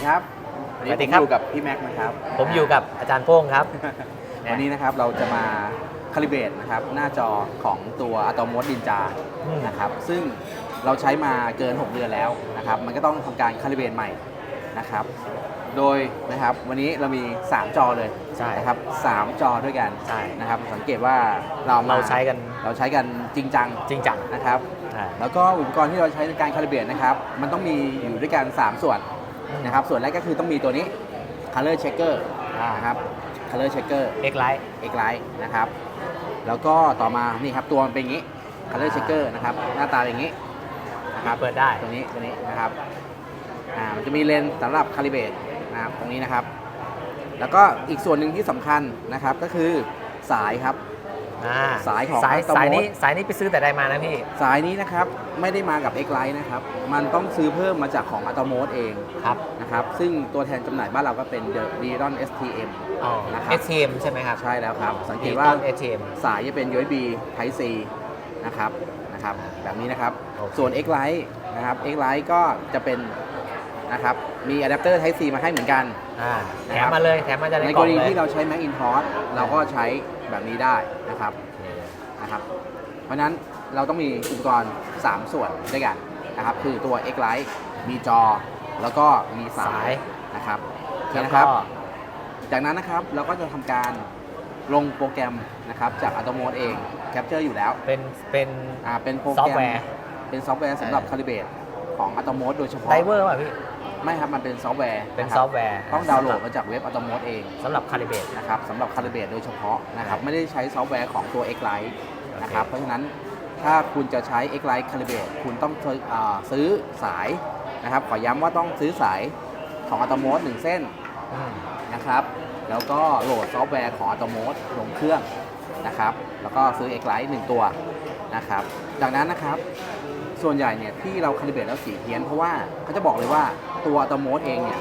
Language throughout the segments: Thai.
ดีครับสวัสดีครับผมอยู่กับพี่แม็กซ์นะครับผมอยู่กับอาจารย์โป้งครับ วันนี้นะครับเราจะมาคาลิเบรตนะครับหน้าจอของตัวอะตอม s ดินจาอืม นะครับ ซึ่งเราใช้มาเกิน 6 เดือนแล้วนะครับ มันก็ต้องทำการคาลิเบรตใหม่นะครับ โดยนะครับวันนี้เรามี 3 จอเลยใช่ นะครับสามจอด้วยกันใช่ นะครับ สังเกตว่าเรามเราใช้กันเราใช้กันจริงจังจริงจังนะครับ ใช่ แล้วก็อุปกรณ์ที่เราใช้ในการคาลิเบรตนะครับ มันต้องมีอยู่ด้วยกัน 3 ส่วน นะครับ ส่วนแรกก็คือต้องมีตัวนี้ color checker นะครับ color checker เอ็กไลท์ X light นะครับ แล้วก็ต่อมานี่ครับตัวมันเป็นอย่างนี้ color checker นะครับ หน้าตาเป็นอย่างนี้นะครับเปิดได้ตัวนี้ตัวนี้นะครับอ่ามันจะมีเลนส์สำหรับคาลิเบรตนะครับตรงนี้นะครับ แล้วก็อีกส่วนหนึ่งที่สำคัญนะครับก็คือสายครับ อ่าสายของสาย Aston สายนี้ Mode สายนี้ไปซื้อแต่ใดมานะพี่ สายนี้นะครับไม่ได้มากับ X light นะครับ มันต้องซื้อเพิ่มมาจากของ a t o m o d เองครับ นะครับ ซึ่งตัวแทนจำหน่ายบ้านเราก็เป็น The d e r o n STM อ๋อ นะครับ ATM ใช่ไหมครับใช่แล้วครับ สังเกตมีว่า ต้น ATM สายจะเป็น USB Type C นะครับนะครับ แบบนี้นะครับ โอเค ส่วน X Lite นะครับ X Lite ก็จะเป็นนะครับมีอะแดปเตอร์ Type C มาให้เหมือนกัน อ่าแถนะครัมบมาเลยแถมมาจากในในกกล่อรงณีเลยที่เราใช้ Macintosh เราก็ใช้ แบบนี้ได้นะครับนะครับ เพราะฉะนั้นเราต้องมีอุปกรณ์ 3 ส่วนด้วยกันนะครับ คือตัว X Lite มีจอ แล้วก็มีสาสายยนะครับโอเคแล้วนะคก็รับจากนั้นนะครับเราก็จะทำการลงโปรแกรมนะครับจาก a t o m o d เองแคปเจอร์อยู่แล้ว เป็นเป็นอ่าเป็นโปรซอแกฟรต์มแวร์เป็นซอฟต์แวร์สำหรับเออคาลิเบรตของ a t o m o d โดยเฉพาะไดเวอร์ป่ะพี่ ไม่ครับ มันเป็นซอฟต์แวร์เป็นนะคซรัอบฟต์แวร์ต้องดาวน์โหลดมาจากเว็บ a t o m o d เองสำหรับคาลิเบตนะครับสำหรับคาลิเบรตโดยเฉพาะนะครับไม่ได้ใช้ซอฟต์แวร์ของตัว X Lite นะครับเพราะฉะนั้นถ้าคุณจะใช้ X Lite Calibrate คุณต้องซื้ออ่าซื้อสายนะครับขอย้ำว่าต้องซื้อสายของ a t o m o d หนึ่งเส้นอืมนะครับแล้วก็โหลดซอฟต์แวร์ของ a t o m o d ลงเครื่องนะครับแล้วก็ซื้อ X Lite หนึ่งตัวนะครับจากนั้นนะครับ ส่วนใหญ่เนี่ยที่เราคาลิเบรตแล้วสีเพี้ยนเพราะว่าเขาจะบอกเลยว่าตัว a t o m o d เองเนี่ย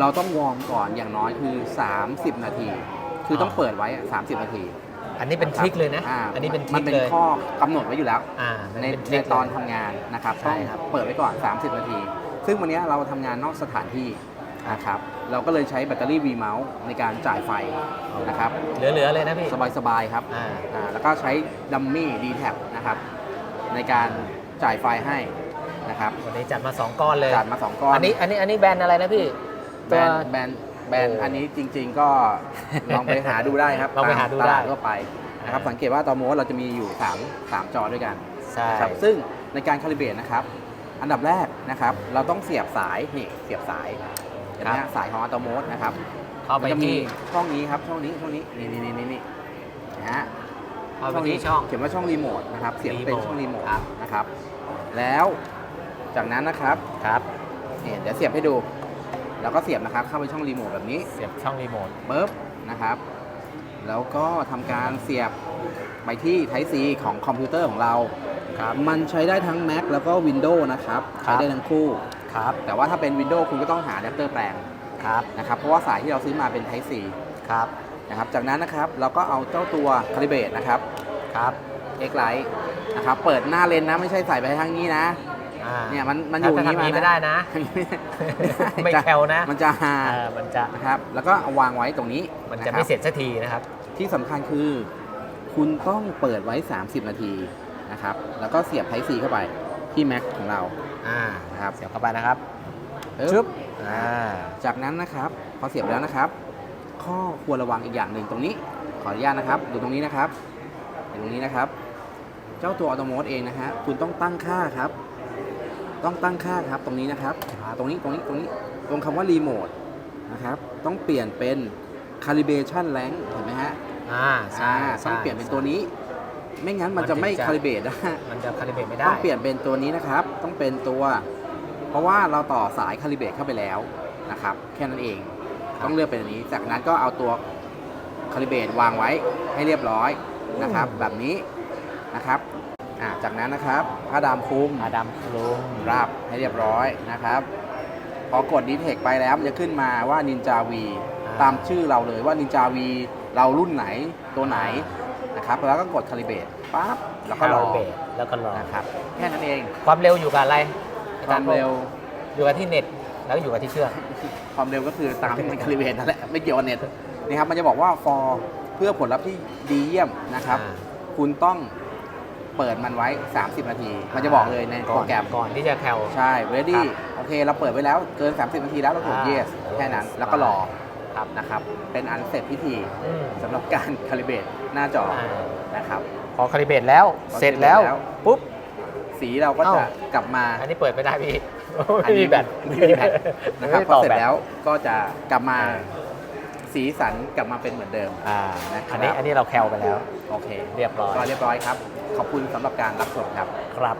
เราต้องวอร์มก่อนอย่างน้อยคือ 30 นาที คือต้องเปิดไว้อะ30 นาทีอันนี้เป็นทริคเลยนะาอันนี้เป็นทมัรินคเป็นเลยข้อกำหนดไว้อยู่แล้วอ่ามัในเป็นทในริคตอนเลยทำงานนะครับใช่ต้องครับเปิดไว้ก่อน 30 นาที ซึ่งวันนี้เราทำงานนอกสถานที่นะครับ เราก็เลยใช้แบตเตอรี่ V Mount ในการจ่ายไฟนะครับ เหลือๆเลยนะพี่ สบายๆครับอ่าอ่าแล้วก็ใช้ดัมมี่ d t a p นะครับในการ จ่ายไฟให้นะครับวันนี้จัดมา 2 ก้อนเลยจัดมา 2 ก้อนอันนี้อันนี้อันนี้แบรนด์อะไรนะพี่แบรนด์แบรนด์แบรนด์โอ้อันนี้จริง ๆ ก็ลองไปหาดูได้ครับลองไปหาดูได้ตมตลทั่วไปนะครับอ่าสังเกตว่าตอนโมดเราจะมีอยู่ 3 3 จอด้วยกันใช่นะครับซึ่งในการคาลิเบรตนะครับ อันดับแรกนะครับ เราต้องเสียบสายนี่เสียบสายเห็นไหมฮะสายของอัตโมดนะครับเข้าไปมันจะมีที่ช่องนี้ครับช่องนี้ช่องนี้นี่นี่นี่นี่นี่นะฮะ เข้าไปที่ช่องเขียนว่าช่องรีโมทนะครับ เสียบเป็นรีโมทช่องรีโมทครับ นะครับ แล้วจากนั้นนะครับครับเนี่ยเดี๋ยวเสียบให้ดู แล้วก็เสียบนะครับเข้าไปช่องรีโมทแบบนี้เสียบช่องรีโมทปุ๊บนะครับ แล้วก็ทำการเสียบไปที่ Type C ของคอมพิวเตอร์ของเราครับมันใช้ได้ทั้ง Mac แล้วก็ Windows นะครับครัใช้บได้ทั้งคู่ครับแต่ว่าถ้าเป็น Windows คุณก็ต้องหาอะแดปเตอร์แปลงครับนะครับเพราะว่าสายที่เราซื้อมาเป็น Type C ครับนะครับจากนั้นนะครับเราก็เอาเจ้าตัว Calibrate นะครับ ครับ X Lite นะครับเปิดหน้าเลนส์นะไม่ใช่ใส่ไปทางนี้นะอ่าเนี่ยมันมันอยู่ถ้าอย่างนี้ทำมานี้ไม่ได้นะ ไม่จะแคลนะ มันจะหาเออมันจะนะครับ แล้วก็เอาวางไว้ตรงนี้มันจะคบไม่เสร็จสักทีนะครับที่สำคัญคือ คุณต้องเปิดไว้ 30 นาทีนะครับ แล้วก็เสียบ Type C เข้าไปที่ Mac ของเราอ่านะครับเสียบเข้าไปนะครับชึบ อ่าจากนั้นนะครับพอเสียบแล้วนะครับ ข้อควรระวังอีกอย่างหนึ่งตรงนี้ ขออนุญาตนะครับ ดูตรงนี้นะครับ ดูตรงนี้นะครับ เจ้าตัวอัตโนมัติเองนะฮะคุณต้องตั้งค่าครับ ต้องตั้งค่าครับตรงนี้นะครับตรงนี้ตรงนี้ตรงนี้ตรงคำว่ารีโมทนะครับต้องเปลี่ยนเป็น calibration rank เห็นไหมฮะอ่าใช่อ่าใช่ต้องเปลี่ยนเป็นตัวนี้ ไม่งั้นมันมันจะไม่ถึงจะคาลิเบรตนะมันจะคาลิเบรตไม่ได้ต้องเปลี่ยนเป็นตัวนี้นะครับ ต้องเป็นตัว เพราะว่าเราต่อสายคาลิเบรตเข้าไปแล้วนะครับ แค่นั้นเองครับต้องเลือกเป็นอันนี้ จากนั้นก็เอาตัวคาลิเบรตวางไว้ให้เรียบร้อย นะครับ แบบนี้นะครับอ่าจากนั้นนะครับผ้าดามคลุมอาดัมคลุมราบให้เรียบร้อยนะครับ พอกดดีเทคไปแล้วมันจะขึ้นมาว่า Ninja V อ่าตามชื่อเราเลยว่า Ninja V เรารุ่นไหนตัวไหนนะครับ แล้วก็กดคาลิเบรตปั๊บแล้วก็รอคาลิเบรตแล้วก็รอนะครับแค่นั้นเองความเร็วอยู่กับอะไรอาคจวามย์โป้งเร็ว อยู่กับที่เน็ตแล้วอยู่กับที่เครื่อง ความเร็วก็คือตามที่มันคาลิเบรตนั่นแหละไม่เกี่ยวกับเน็ตนี่ครับมันจะบอกว่า for เพื่อผลลัพธ์ที่ดีเยี่ยมนะครับ อ่า คุณต้องเปิดมันไว้ 30 นาที มันจะบอกเลยในโปรแกรมก่อนที่จะแคล ใช่ ready ครับโอเค เราเปิดไว้แล้วเกิน 30 นาทีแล้วเรากด อ่า yes แค่นั้น แล้วก็รอครับนะครับ เป็นอันเสร็จพิธีอืมสำหรับการ คาลิเบรตหน้าจออ่านะครับ พอคาลิเบรตแล้วพอเสร็จแล้ว คาลิเบรตแล้ว ปุ๊บ สีเราก็จะเอ้า กลับมา อันนี้เปิดไม่ได้พี่อันไม่นี้มีแบต ไม่มีแบตนะครับไม่พอต่อเสร็จแบตแล้วก็จะกลับมาอ่า สีสันกลับมาเป็นเหมือนเดิมอ่านะครับอันนี้อันนี้เราแคลไปแล้ว โอเคเรียบร้อย ก็เรียบร้อยครับ ขอบคุณสำหรับการรับชมครับ ครับ